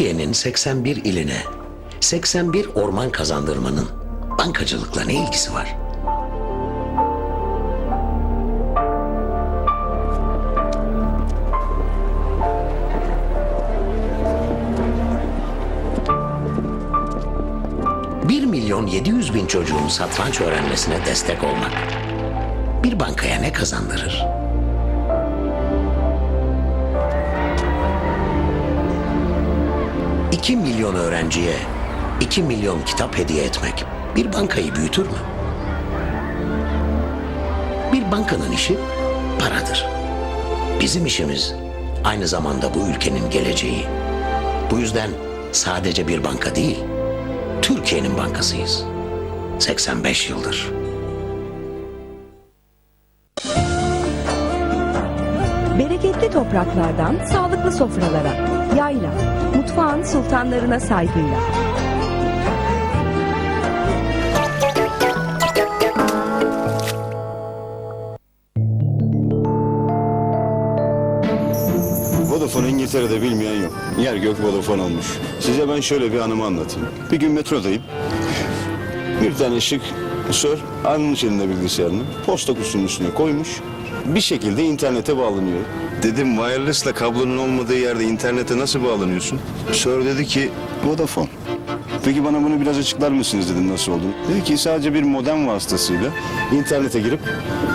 Türkiye'nin 81 iline 81 orman kazandırmanın bankacılıkla ne ilgisi var? Bir milyon 700 bin çocuğun satranç öğrenmesine destek olmak bir bankaya ne kazandırır? İki milyon öğrenciye 2 milyon kitap hediye etmek bir bankayı büyütür mü? Bir bankanın işi paradır. Bizim işimiz aynı zamanda bu ülkenin geleceği. Bu yüzden sadece bir banka değil, Türkiye'nin bankasıyız. 85 yıldır. Bereketli topraklardan sağlıklı sofralara, yayla, mutfağın sultanlarına saygıyla. Vodafone İngiltere'de bilmeyen yok. Yer gök Vodafone olmuş. Size ben şöyle bir anımı anlatayım. Bir gün metrodayım. Bir tane şık sör almış elinde bilgisayarını. Posta kutusunun üstüne koymuş. Bir şekilde internete bağlanıyor. Dedim wireless'la kablonun olmadığı yerde internete nasıl bağlanıyorsun? Sör dedi ki Vodafone. Peki bana bunu biraz açıklar mısınız dedim nasıl olduğunu. Dedi ki sadece bir modem vasıtasıyla internete girip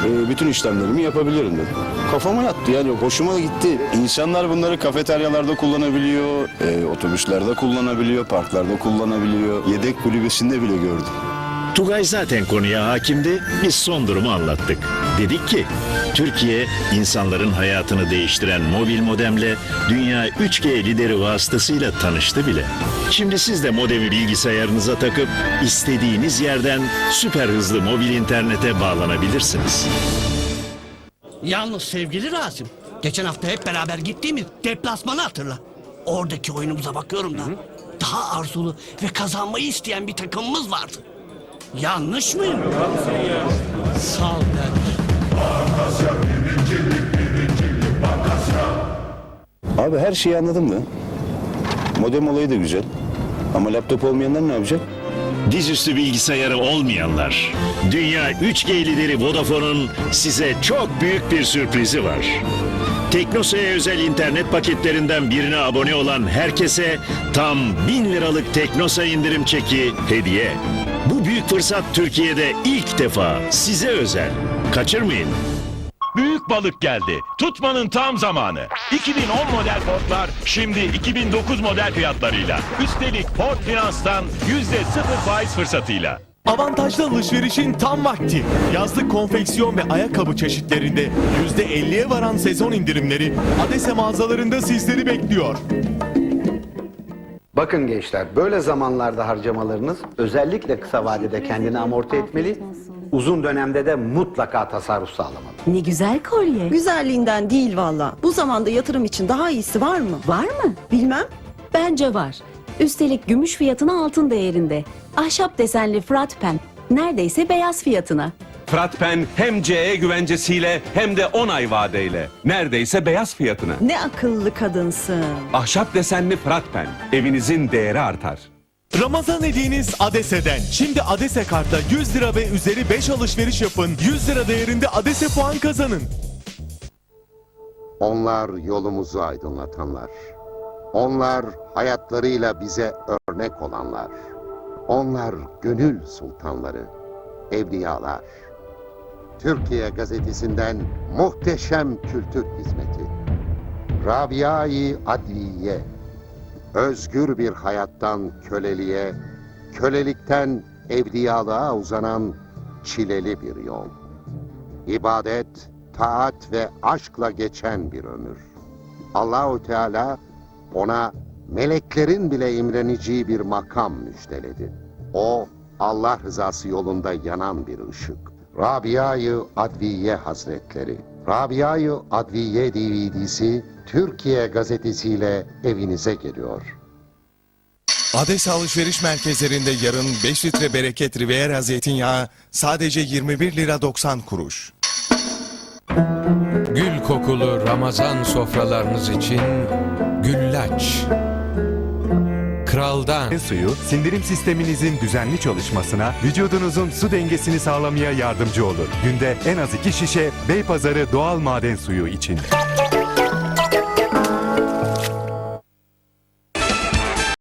e, bütün işlemlerimi yapabilirim dedi. Kafama yattı yani hoşuma gitti. İnsanlar bunları kafeteryalarda kullanabiliyor, e, otobüslerde kullanabiliyor, parklarda kullanabiliyor. Yedek kulübesinde bile gördüm. Tugay zaten konuya hakimdi. Biz son durumu anlattık. Dedik ki Türkiye insanların hayatını değiştiren mobil modemle dünya 3G lideri vasıtasıyla tanıştı bile. Şimdi siz de modemi bilgisayarınıza takıp istediğiniz yerden süper hızlı mobil internete bağlanabilirsiniz. Yalnız sevgili Rasim, geçen hafta hep beraber gittiğimiz deplasmanı hatırla. Oradaki oyunumuza bakıyorum da daha arzulu ve kazanmayı isteyen bir takımımız vardı. Yanlış mıyım? Sağ ol ben. Abi her şeyi anladım da. Modem olayı da güzel. Ama laptop olmayanlar ne yapacak? Dizüstü bilgisayarı olmayanlar. Dünya 3G lideri Vodafone'un size çok büyük bir sürprizi var. Teknosa'ya özel internet paketlerinden birine abone olan herkese tam 1000 liralık Teknosa indirim çeki hediye. Bu büyük fırsat Türkiye'de ilk defa size özel. Kaçırmayın. Büyük balık geldi. Tutmanın tam zamanı. 2010 model Ford'lar şimdi 2009 model fiyatlarıyla. Üstelik Ford Finans'tan %0 faiz fırsatıyla. Avantajlı alışverişin tam vakti. Yazlık konfeksiyon ve ayakkabı çeşitlerinde %50'ye varan sezon indirimleri Adese mağazalarında sizleri bekliyor. Bakın gençler, böyle zamanlarda harcamalarınız özellikle kısa vadede kendini amorti etmeli, uzun dönemde de mutlaka tasarruf sağlamalı. Ne güzel kolye. Güzelliğinden değil valla. Bu zamanda yatırım için daha iyisi var mı? Var mı? Bilmem. Bence var. Üstelik gümüş fiyatına altın değerinde. Ahşap desenli frat pen. Neredeyse beyaz fiyatına. Fratpen hem CE güvencesiyle hem de 10 ay vadeyle. Neredeyse beyaz fiyatına. Ne akıllı kadınsın. Ahşap desenli Fratpen. Evinizin değeri artar. Ramazan hediyeniz Adese'den. Şimdi Adese karta 100 lira ve üzeri 5 alışveriş yapın. 100 lira değerinde Adese puan kazanın. Onlar yolumuzu aydınlatanlar. Onlar hayatlarıyla bize örnek olanlar. Onlar gönül sultanları, evliyalar. Türkiye gazetesinden muhteşem kültür hizmeti. Rabia-i Adliye. Özgür bir hayattan köleliğe, kölelikten evliyalığa uzanan çileli bir yol. İbadet, taat ve aşkla geçen bir ömür. Allahu Teala ona meleklerin bile imreneceği bir makam müjdeledi. O Allah rızası yolunda yanan bir ışık. Rabia-i Adviye Hazretleri. Rabia-i Adviye DVD'si Türkiye gazetesiyle evinize geliyor. Adese alışveriş merkezlerinde yarın 5 litre bereket Riviera zeytinyağı sadece 21 lira 90 kuruş. Gül kokulu Ramazan sofralarınız için Güllaç. Kraldan. suyu sindirim sisteminizin düzenli çalışmasına, vücudunuzun su dengesini sağlamaya yardımcı olur. Günde en az iki şişe Beypazarı doğal maden suyu için.